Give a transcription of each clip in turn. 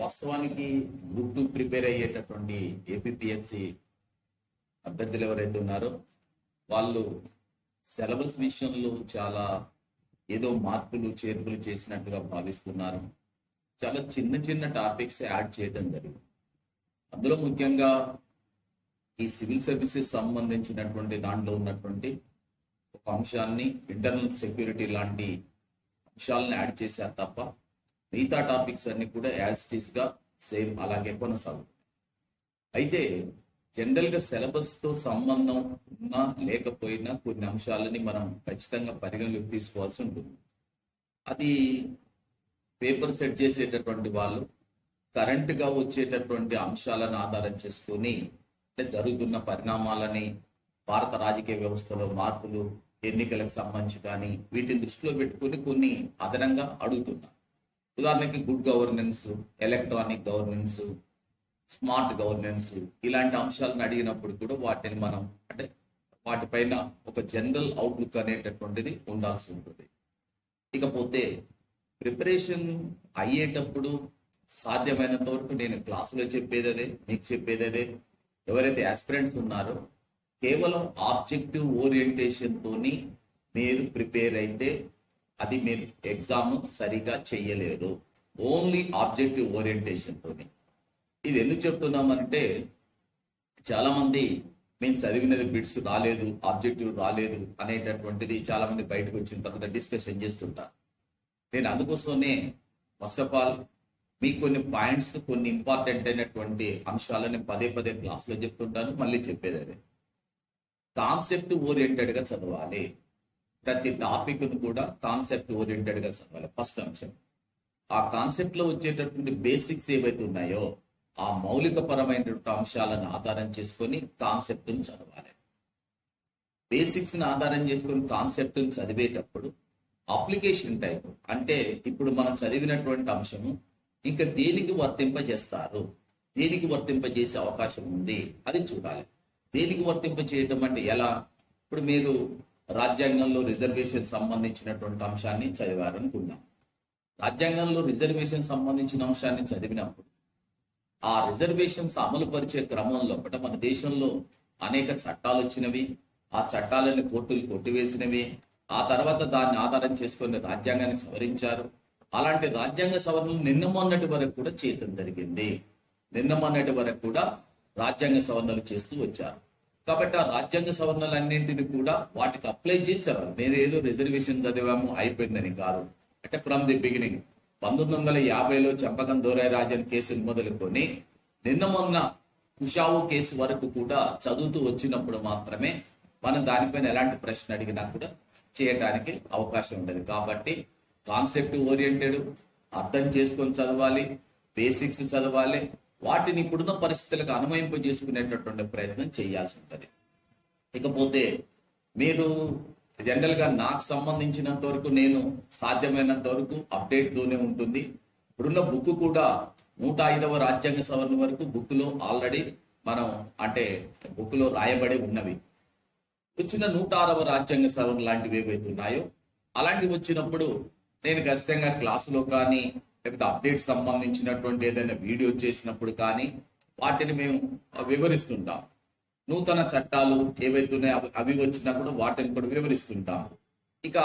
వాస్తవానికి group two prepare అయ్యేటటువంటి APSC అభ్యర్థులు ఎవరైతే ఉన్నారో వాళ్ళు సిలబస్ విషయంలో చాలా ఏదో మార్పులు చేర్పులు చేసినట్టుగా భావిస్తున్నారు. చాలా చిన్న చిన్న టాపిక్స్ యాడ్ చేయడం జరిగింది. అందులో ముఖ్యంగా ఈ సివిల్ సర్వీసెస్ సంబంధించినటువంటి దాంట్లో ఉన్నటువంటి ఒక అంశాన్ని ఇంటర్నల్ సెక్యూరిటీ లాంటి అంశాలను యాడ్ చేశారు తప్ప మిగతా టాపిక్స్ అన్ని కూడా యాజ్గా సేమ్ అలాగే కొనసాగుతుంది అయితే జనరల్గా సిలబస్తో సంబంధం ఉన్నా లేకపోయినా కొన్ని అంశాలని మనం ఖచ్చితంగా పరిగణలోకి తీసుకోవాల్సి ఉంటుంది. అది పేపర్ సెట్ చేసేటటువంటి వాళ్ళు కరెంట్గా వచ్చేటటువంటి అంశాలను ఆధారం చేసుకొని అంటే జరుగుతున్న పరిణామాలని భారత రాజకీయ వ్యవస్థలో మార్పులు ఎన్నికలకు సంబంధించి కానీ వీటిని దృష్టిలో పెట్టుకొని కొన్ని అదనంగా అడుగుతున్నారు ఉదాహరణకి good governance electronic governance smart governance ఇలాంటి అంశాలను అడిగినప్పుడు కూడా వాటిని మనం అంటే వాటిపైన ఒక జనరల్ అవుట్లుక్ అనేటటువంటిది ఉండాల్సి ఉంటుంది. ఇకపోతే ప్రిపరేషన్ అయ్యేటప్పుడు సాధ్యమైనంత వరకు నేను క్లాసులో చెప్పేది అదే మీకు చెప్పేది అదే. ఎవరైతే ఆస్పిరెంట్స్ ఉన్నారో కేవలం ఆబ్జెక్టివ్ ఓరియంటేషన్తోని మీరు ప్రిపేర్ అయితే అది మీరు ఎగ్జామ్ సరిగా చెయ్యలేరు ఓన్లీ ఆబ్జెక్టివ్ ఓరియంటేషన్తోనే ఇది ఎందుకు చెప్తున్నామంటే చాలామంది మేము చదివినది బిట్స్ రాలేదు ఆబ్జెక్టివ్ రాలేదు అనేటటువంటిది చాలా మంది బయటకు వచ్చిన తర్వాత డిస్కషన్ చేస్తుంటారు. నేను అందుకోసమే ఫస్ట్ ఆఫ్ ఆల్ మీకు కొన్ని పాయింట్స్ కొన్ని ఇంపార్టెంట్ అయినటువంటి అంశాలని పదే పదే క్లాస్లో చెప్తుంటాను మళ్ళీ చెప్పేది అదే. కాన్సెప్ట్ ఓరియంటెడ్గా చదవాలి. ప్రతి టాపిక్ను కూడా కాన్సెప్ట్ ఓరియంటెడ్గా చదవాలి ఫస్ట్ అంశం. ఆ కాన్సెప్ట్లో వచ్చేటటువంటి బేసిక్స్ ఏవైతే ఉన్నాయో ఆ మౌలిక పరమైనటువంటి అంశాలను ఆధారం చేసుకొని కాన్సెప్ట్ను చదవాలి. బేసిక్స్ని ఆధారం చేసుకొని కాన్సెప్ట్ని చదివేటప్పుడు అప్లికేషన్ టైప్ అంటే ఇప్పుడు మనం చదివినటువంటి అంశము ఇంకా దేనికి వర్తింపజేస్తారు? దేనికి వర్తింపజేసే అవకాశం ఉంది? అది చూడాలి. దేనికి వర్తింపజేయటం అంటే ఎలా? ఇప్పుడు మీరు రాజ్యాంగంలో రిజర్వేషన్ సంబంధించినటువంటి అంశాన్ని చదివారు రాజ్యాంగంలో రిజర్వేషన్ సంబంధించిన అంశాన్ని చదివినప్పుడు ఆ రిజర్వేషన్స్ అమలు పరిచే క్రమంలో ఒకట మన దేశంలో అనేక చట్టాలు వచ్చినవి ఆ చట్టాలను కోర్టులు కొట్టివేసినవి ఆ తర్వాత దాన్ని ఆధారం చేసుకొని రాజ్యాంగాన్ని సవరించారు. అలాంటి రాజ్యాంగ సవరణలు నిన్న మొన్నటి వరకు కూడా చేయటం జరిగింది. నిన్న మొన్నటి వరకు కూడా రాజ్యాంగ సవరణలు చేస్తూ వచ్చారు. కాబట్టి ఆ రాజ్యాంగ సవరణలన్నింటినీ కూడా వాటికి అప్లై చేశారు. నేను ఏదో రిజర్వేషన్ చదివాము అయిపోయిందని కాదు. అంటే ఫ్రమ్ ది బిగినింగ్ పంతొమ్మిది వందల యాభైలో చంపకం దోరాయరాజన్ కేసును మొదలుకొని నిన్న మొన్న కుషావు కేసు వరకు కూడా చదువుతూ వచ్చినప్పుడు మాత్రమే మనం దానిపైన ఎలాంటి ప్రశ్న అడిగినా కూడా చేయడానికి అవకాశం ఉండదు. కాబట్టి కాన్సెప్ట్ ఓరియంటెడ్ అర్థం చేసుకొని చదవాలి బేసిక్స్ చదవాలి వాటిని ఇప్పుడున్న పరిస్థితులకు అనుమయింప చేసుకునేటటువంటి ప్రయత్నం చేయాల్సి ఉంటుంది. ఇకపోతే మీరు జనరల్గా నాకు సంబంధించినంత వరకు నేను సాధ్యమైనంత వరకు అప్డేట్ తోనే ఉంటుంది. ఇప్పుడున్న బుక్ కూడా నూట ఐదవ రాజ్యాంగ సవరణ వరకు బుక్లో ఆల్రెడీ మనం అంటే బుక్లో రాయబడి ఉన్నవి. వచ్చిన నూట ఆరవ రాజ్యాంగ సవరణ లాంటివి ఏవైతే ఉన్నాయో అలాంటివి వచ్చినప్పుడు నేను ఖచ్చితంగా క్లాసులో కానీ లేకపోతే అప్డేట్ సంబంధించినటువంటి ఏదైనా వీడియో చేసినప్పుడు కానీ వాటిని మేము వివరిస్తుంటాం. నూతన చట్టాలు ఏవైతే ఉన్నాయో అవి- అవి వచ్చినప్పుడు వాటిని కూడా వివరిస్తుంటాం. ఇక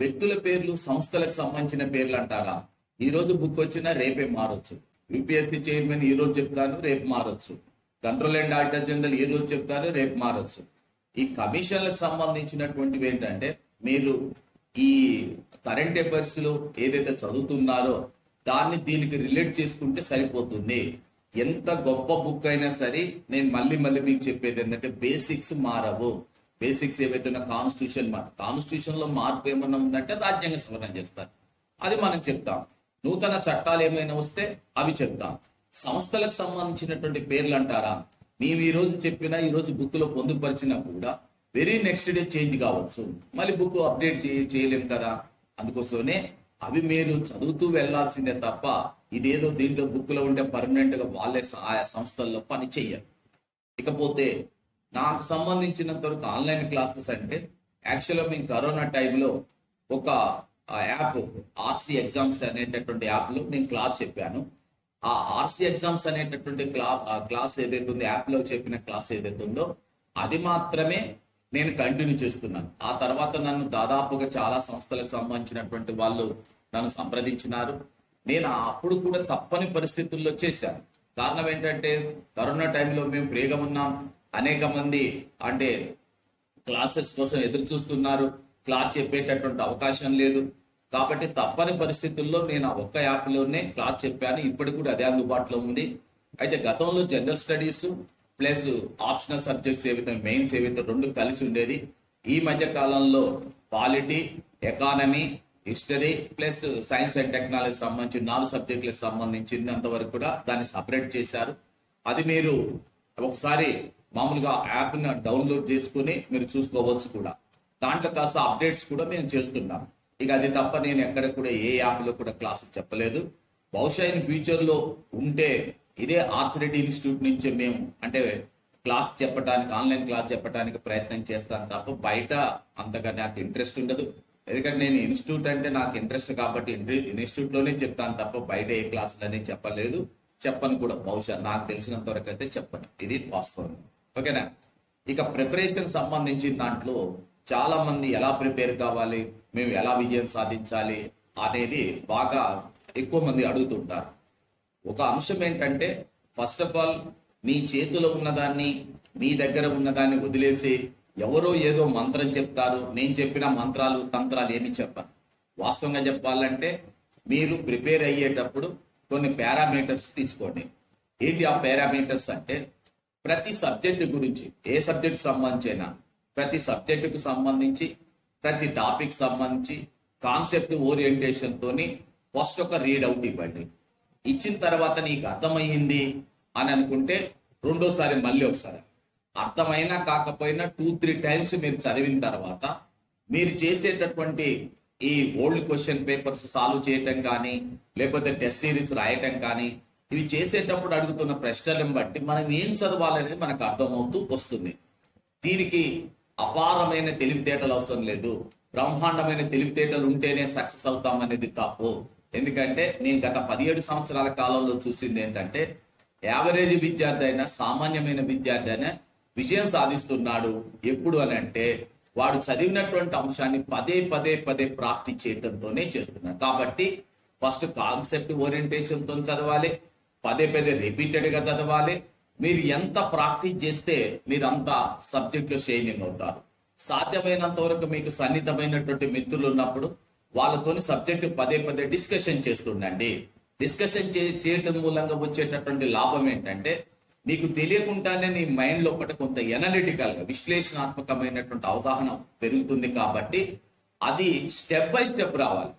వ్యక్తుల పేర్లు సంస్థలకు సంబంధించిన పేర్లు అంటారా? ఈ రోజు బుక్ వచ్చినా రేపే మారొచ్చు. యూపీఎస్సీ చైర్మన్ ఈ రోజు చెప్తాను రేపు మారొచ్చు. కంట్రోల్ అండ్ ఆడిటర్ జనరల్ ఈ రోజు చెప్తారు రేపు మారొచ్చు. ఈ కమిషన్లకు సంబంధించినటువంటివి ఏంటంటే మీరు ఈ కరెంట్ అఫైర్స్లో ఏదైతే చదువుతున్నారో దాన్ని దీనికి రిలేట్ చేసుకుంటే సరిపోతుంది. ఎంత గొప్ప బుక్ అయినా సరే నేను మళ్ళీ మళ్ళీ మీకు చెప్పేది ఏంటంటే బేసిక్స్ మారవు. బేసిక్స్ ఏవైతే ఉన్న కాన్స్టిట్యూషన్ మాట కాన్స్టిట్యూషన్లో మార్పు ఏమన్నా ఉందంటే రాజ్యాంగ సవరణ చేస్తారు. అది మనం చెప్తాం. నూతన చట్టాలు ఏమైనా వస్తే అవి చెప్తాం. సంస్థలకు సంబంధించినటువంటి పేర్లు అంటారా? మేము ఈ రోజు చెప్పినా ఈ రోజు బుక్లో పొందుపరిచినా కూడా వెరీ నెక్స్ట్ డే చేంజ్ కావచ్చు. మళ్ళీ బుక్ అప్డేట్ చేయలేం కదా? అందుకోసమే అవి మీరు చదువుతూ వెళ్ళాల్సిందే తప్ప ఇదేదో దీంట్లో బుక్లో ఉండే పర్మనెంట్గా వాళ్ళే ఆయా సంస్థల్లో పని చెయ్యరు. ఇకపోతే నాకు సంబంధించినంత వరకు ఆన్లైన్ క్లాసెస్ అంటే యాక్చువల్గా మేము కరోనా టైంలో ఒక యాప్ ఆర్సీ ఎగ్జామ్స్ అనేటటువంటి యాప్లో నేను క్లాస్ చెప్పాను. ఆ ఆర్సీ ఎగ్జామ్స్ అనేటటువంటి క్లా ఆ క్లాస్ ఏదైతే ఉందో యాప్లో చెప్పిన క్లాస్ ఏదైతే ఉందో అది మాత్రమే నేను కంటిన్యూ చేస్తున్నాను. ఆ తర్వాత నన్ను దాదాపుగా చాలా సంస్థలకు సంబంధించినటువంటి వాళ్ళు నన్ను సంప్రదించినారు. నేను అప్పుడు కూడా తప్పని పరిస్థితుల్లో చేశాను. కారణం ఏంటంటే కరోనా టైంలో మేము ఫ్రీగా ఉన్నాం. అనేక మంది అంటే క్లాసెస్ కోసం ఎదురు చూస్తున్నారు క్లాస్ చెప్పేటటువంటి అవకాశం లేదు. కాబట్టి తప్పని పరిస్థితుల్లో నేను ఆ ఒక్క యాప్లోనే క్లాత్ క్లాస్ చెప్పాను. ఇప్పటికి కూడా అదే అందుబాటులో ఉంది. అయితే గతంలో general studies plus optional subjects ఏవైతే మెయిన్స్ ఏవైతే రెండు కలిసి ఉండేది ఈ మధ్య కాలంలో polity economy history plus science and technology సంబంధించి నాలుగు సబ్జెక్టులకు సంబంధించినంత వరకు కూడా దాన్ని సపరేట్ చేశారు. అది మీరు ఒకసారి మామూలుగా యాప్ని డౌన్లోడ్ చేసుకుని మీరు చూసుకోవచ్చు కూడా. దాంట్లో కాస్త అప్డేట్స్ కూడా మేము చేస్తున్నాం. ఇక అది తప్ప నేను ఎక్కడ కూడా ఏ యాప్లో కూడా క్లాస్ చెప్పలేదు. బహుశా ఇన్ ఫ్యూచర్లో ఉంటే ఇదే ఆర్సిరెడ్డి ఇన్స్టిట్యూట్ నుంచి మేము అంటే క్లాస్ చెప్పడానికి ఆన్లైన్ క్లాస్ చెప్పడానికి ప్రయత్నం చేస్తాను తప్ప బయట అంతగా నాకు ఇంట్రెస్ట్ ఉండదు. ఎందుకంటే నేను ఇన్స్టిట్యూట్ అంటే నాకు ఇంట్రెస్ట్ కాబట్టి ఇన్స్టిట్యూట్లోనే చెప్తాను తప్ప బయట ఏ క్లాసులనే అనేది చెప్పలేదు. చెప్పను కూడా బహుశా నాకు తెలిసినంత వరకు అయితే చెప్పను. ఇది వాస్తవం. ఓకేనా? ఇక ప్రిపరేషన్ సంబంధించిన దాంట్లో చాలా మంది ఎలా ప్రిపేర్ కావాలి మేము ఎలా విజయం సాధించాలి అనేది బాగా ఎక్కువ మంది అడుగుతుంటారు. ఒక అంశం ఏంటంటే ఫస్ట్ ఆఫ్ ఆల్ మీ చేతిలో ఉన్నదాన్ని మీ దగ్గర ఉన్నదాన్ని వదిలేసి ఎవరో ఏదో మంత్రం చెప్తారు నేను చెప్పిన మంత్రాలు తంత్రాలు ఏమి చెప్పాను వాస్తవంగా చెప్పాలంటే మీరు ప్రిపేర్ అయ్యేటప్పుడు కొన్ని పారామీటర్స్ తీసుకోండి. ఏంటి ఆ పారామీటర్స్ అంటే ప్రతి సబ్జెక్ట్ గురించి ఏ సబ్జెక్ట్ సంబంధించైనా ప్రతి సబ్జెక్టుకు సంబంధించి ప్రతి టాపిక్ సంబంధించి కాన్సెప్ట్ ఓరియంటేషన్తోని ఫస్ట్ ఒక రీడ్ అవుట్ ఇవ్వండి. ఇచ్చిన తర్వాత నీకు అర్థమయ్యింది అని అనుకుంటే రెండోసారి మళ్ళీ ఒకసారి. అర్థమైనా కాకపోయినా టూ త్రీ టైమ్స్ మీరు చదివిన తర్వాత మీరు చేసేటటువంటి ఈ ఓల్డ్ క్వశ్చన్ పేపర్స్ సాల్వ్ చేయటం కానీ లేకపోతే టెస్ట్ సిరీస్ రాయటం కానీ ఇవి చేసేటప్పుడు అడుగుతున్న ప్రశ్నలను బట్టి మనం ఏం చదవాలనేది మనకు అర్థమవుతూ వస్తుంది. దీనికి అపారమైన తెలివితేటలు అవసరం లేదు. బ్రహ్మాండమైన తెలివితేటలు ఉంటేనే సక్సెస్ అవుతాం అనేది తప్పు. ఎందుకంటే నేను గత పదిహేడు సంవత్సరాల కాలంలో చూసింది ఏంటంటే యావరేజ్ విద్యార్థి అయినా సామాన్యమైన విద్యార్థి అయినా విజయం సాధిస్తున్నాడు ఎప్పుడు అని అంటే వాడు చదివినటువంటి అంశాన్ని పదే పదే పదే ప్రాప్తి చేయడంతోనే చేస్తున్నాడు. కాబట్టి ఫస్ట్ కాన్సెప్ట్ ఓరియంటేషన్తో చదవాలి పదే పదే రిపీటెడ్గా చదవాలి. మీరు ఎంత ప్రాక్టీస్ చేస్తే మీరు అంత సబ్జెక్ట్లో షైనింగ్ అవుతారు సాధ్యమైనంత వరకు మీకు సన్నిహితమైనటువంటి మిత్రులు ఉన్నప్పుడు వాళ్ళతోని సబ్జెక్ట్ పదే పదే డిస్కషన్ చేస్తుండండి. డిస్కషన్ చేయటం మూలంగా వచ్చేటటువంటి లాభం ఏంటంటే నీకు తెలియకుండానే నీ మైండ్ లోపల కొంత ఎనలిటికల్గా విశ్లేషణాత్మకమైనటువంటి అవగాహన పెరుగుతుంది కాబట్టి అది స్టెప్ బై స్టెప్ రావాలి.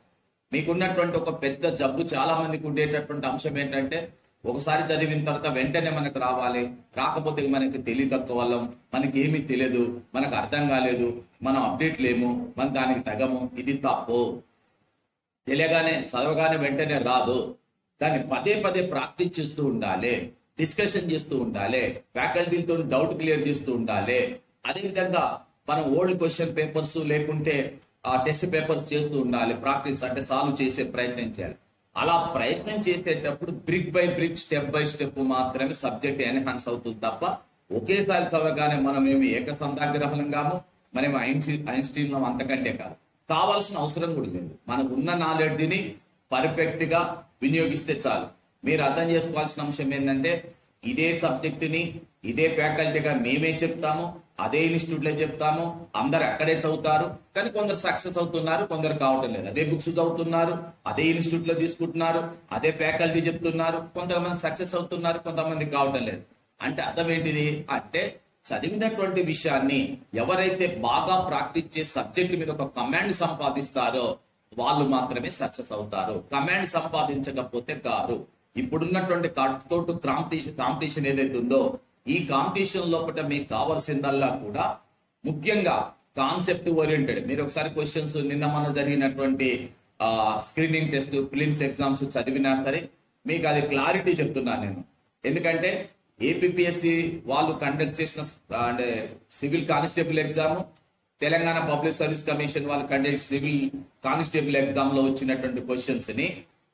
మీకున్నటువంటి ఒక పెద్ద జబ్బు చాలా మందికి ఉండేటటువంటి అంశం ఏంటంటే ఒకసారి చదివిన తర్వాత వెంటనే మనకు రావాలి. రాకపోతే మనకి తెలివి తక్కువ మనకి ఏమీ తెలియదు. మనకు అర్థం కాలేదు. మనం అప్డేట్ లేము. మనం దానికి తగము. ఇది తప్పు. తెలియగానే చదవగానే వెంటనే రాదు. దాన్ని పదే పదే ప్రాక్టీస్ చేస్తూ ఉండాలి. డిస్కషన్ చేస్తూ ఉండాలి. ఫ్యాకల్టీలతో డౌట్ క్లియర్ చేస్తూ ఉండాలి. అదేవిధంగా మనం ఓల్డ్ క్వశ్చన్ పేపర్స్ లేకుంటే ఆ టెస్ట్ పేపర్స్ చేస్తూ ఉండాలి. ప్రాక్టీస్ అంటే సాల్వ్ చేసే ప్రయత్నం చేయాలి. అలా ప్రయత్నం చేసేటప్పుడు brick by brick step by step మాత్రమే సబ్జెక్ట్ ఎన్హాన్స్ అవుతుంది తప్ప ఒకేసారి చదవగానే మనం ఏమి కాము? మనం ఐన్స్టీన్ అంతకంటే కాదు. కావాల్సిన అవసరం కూడా లేదు. మనకు ఉన్న నాలెడ్జ్ని పర్ఫెక్ట్గా వినియోగిస్తే చాలు. మీరు అర్థం చేసుకోవాల్సిన అంశం ఏంటంటే ఇదే సబ్జెక్టుని ఇదే ఫ్యాకల్టీగా మేమే చెప్తాము. అదే ఇన్స్టిట్యూట్లో చెప్తాము. అందరు అక్కడే చదువుతారు. కానీ కొందరు సక్సెస్ అవుతున్నారు కొందరు కావటం లేదు. అదే బుక్స్ చదువుతున్నారు అదే ఇన్స్టిట్యూట్లో తీసుకుంటున్నారు అదే ఫ్యాకల్టీ చెప్తున్నారు. కొంతమంది సక్సెస్ అవుతున్నారు కొంతమంది కావటం లేదు. అంటే అర్థం ఏంటిది? అంటే చదివినటువంటి విషయాన్ని ఎవరైతే బాగా ప్రాక్టీస్ చేసి సబ్జెక్ట్ మీద ఒక కమాండ్ సంపాదిస్తారో వాళ్ళు మాత్రమే సక్సెస్ అవుతారు. కమాండ్ సంపాదించకపోతే కారు. ఇప్పుడున్నటువంటి తోటు కాంపిటీషన్ కాంపిటీషన్ ఏదైతే ఉందో ఈ కాంపిటీషన్ లోపల మీకు కావాల్సిందల్లా కూడా ముఖ్యంగా కాన్సెప్ట్ ఓరియంటెడ్ మీరు ఒకసారి క్వశ్చన్స్ నిన్న మన జరిగినటువంటి స్క్రీనింగ్ టెస్ట్ ఫిలిమ్స్ ఎగ్జామ్స్ చదివినా సరే మీకు అది క్లారిటీ చెప్తున్నాను నేను. ఎందుకంటే ఏపీఎస్సి వాళ్ళు కండక్ట్ చేసిన అంటే civil constable exam Telangana public service commission వాళ్ళు కండక్ట్ సివిల్ కానిస్టేబుల్ ఎగ్జామ్లో వచ్చినటువంటి క్వశ్చన్స్ని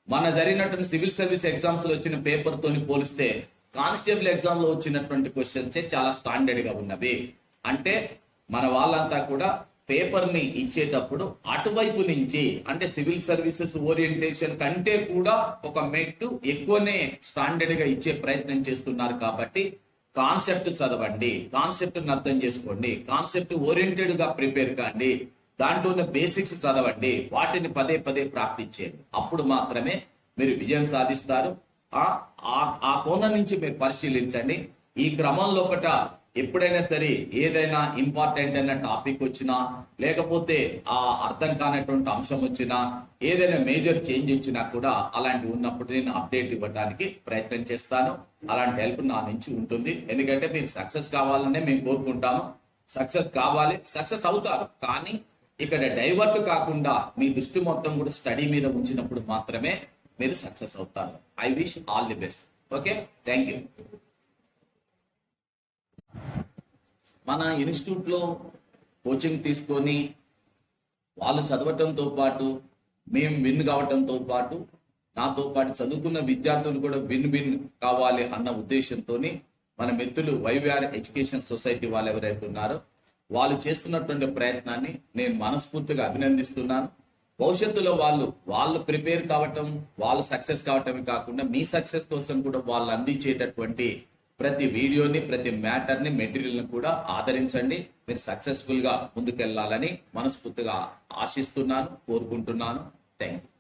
మన జరిగినటువంటి సివిల్ సర్వీస్ ఎగ్జామ్స్లో వచ్చిన పేపర్ తోని పోలిస్తే కానిస్టేబుల్ ఎగ్జామ్లో వచ్చినటువంటి క్వశ్చన్స్ చాలా స్టాండర్డ్గా ఉన్నవి. అంటే మన వాళ్ళంతా కూడా పేపర్ని ఇచ్చేటప్పుడు అటువైపు నుంచి అంటే సివిల్ సర్వీసెస్ ఓరియంటేషన్ కంటే కూడా ఒక మెట్టు ఎక్కువనే స్టాండర్డ్గా ఇచ్చే ప్రయత్నం చేస్తున్నారు కాబట్టి కాన్సెప్ట్ చదవండి. కాన్సెప్ట్ అర్థం చేసుకోండి. కాన్సెప్ట్ ఓరియంటెడ్గా ప్రిపేర్ కాండి. దాంట్లో ఉన్న బేసిక్స్ చదవండి. వాటిని పదే పదే ప్రాక్టీస్ చేయండి. అప్పుడు మాత్రమే మీరు విజయం సాధిస్తారు. ఆ ఆ- కోణం నుంచి మీరు పరిశీలించండి. ఈ క్రమంలో ఒకట ఎప్పుడైనా సరే ఏదైనా ఇంపార్టెంట్ అయిన టాపిక్ వచ్చినా లేకపోతే ఆ అర్థం కానటువంటి అంశం వచ్చినా ఏదైనా మేజర్ చేంజ్ వచ్చినా కూడా అలాంటి ఉన్నప్పుడు నేను అప్డేట్ ఇవ్వడానికి ప్రయత్నం చేస్తాను. అలాంటి హెల్ప్ నా నుంచి ఉంటుంది. ఎందుకంటే మీరు సక్సెస్ కావాలనే మేము కోరుకుంటాము. సక్సెస్ కావాలి సక్సెస్ అవుతారు. కానీ ఇక్కడ డైవర్ట్ కాకుండా మీ దృష్టి మొత్తం కూడా స్టడీ మీద ఉంచినప్పుడు మాత్రమే మీరు సక్సెస్ అవుతారు. I wish all the best. Okay? Thank you. మన ఇన్స్టిట్యూట్లో కోచింగ్ తీసుకొని వాళ్ళు చదవటంతో పాటు మేము విన్ కావటంతో పాటు నాతో పాటు చదువుకున్న విద్యార్థులు కూడా విన్ విన్ కావాలి అన్న ఉద్దేశంతో మన మిత్రులు వైవిఆర్ ఎడ్యుకేషన్ సొసైటీ వాళ్ళు ఎవరైతే ఉన్నారో వాళ్ళు చేస్తున్నటువంటి ప్రయత్నాన్ని నేను మనస్ఫూర్తిగా అభినందిస్తున్నాను. భవిష్యత్తులో వాళ్ళు వాళ్ళు ప్రిపేర్ కావటం వాళ్ళు సక్సెస్ కావటమే కాకుండా మీ సక్సెస్ కోసం కూడా వాళ్ళు అందించేటటువంటి ప్రతి వీడియోని ప్రతి మ్యాటర్ని మెటీరియల్ని కూడా ఆదరించండి. మీరు సక్సెస్ఫుల్గా ముందుకెళ్ళాలని మనస్ఫూర్తిగా ఆశిస్తున్నాను కోరుకుంటున్నాను. Thank you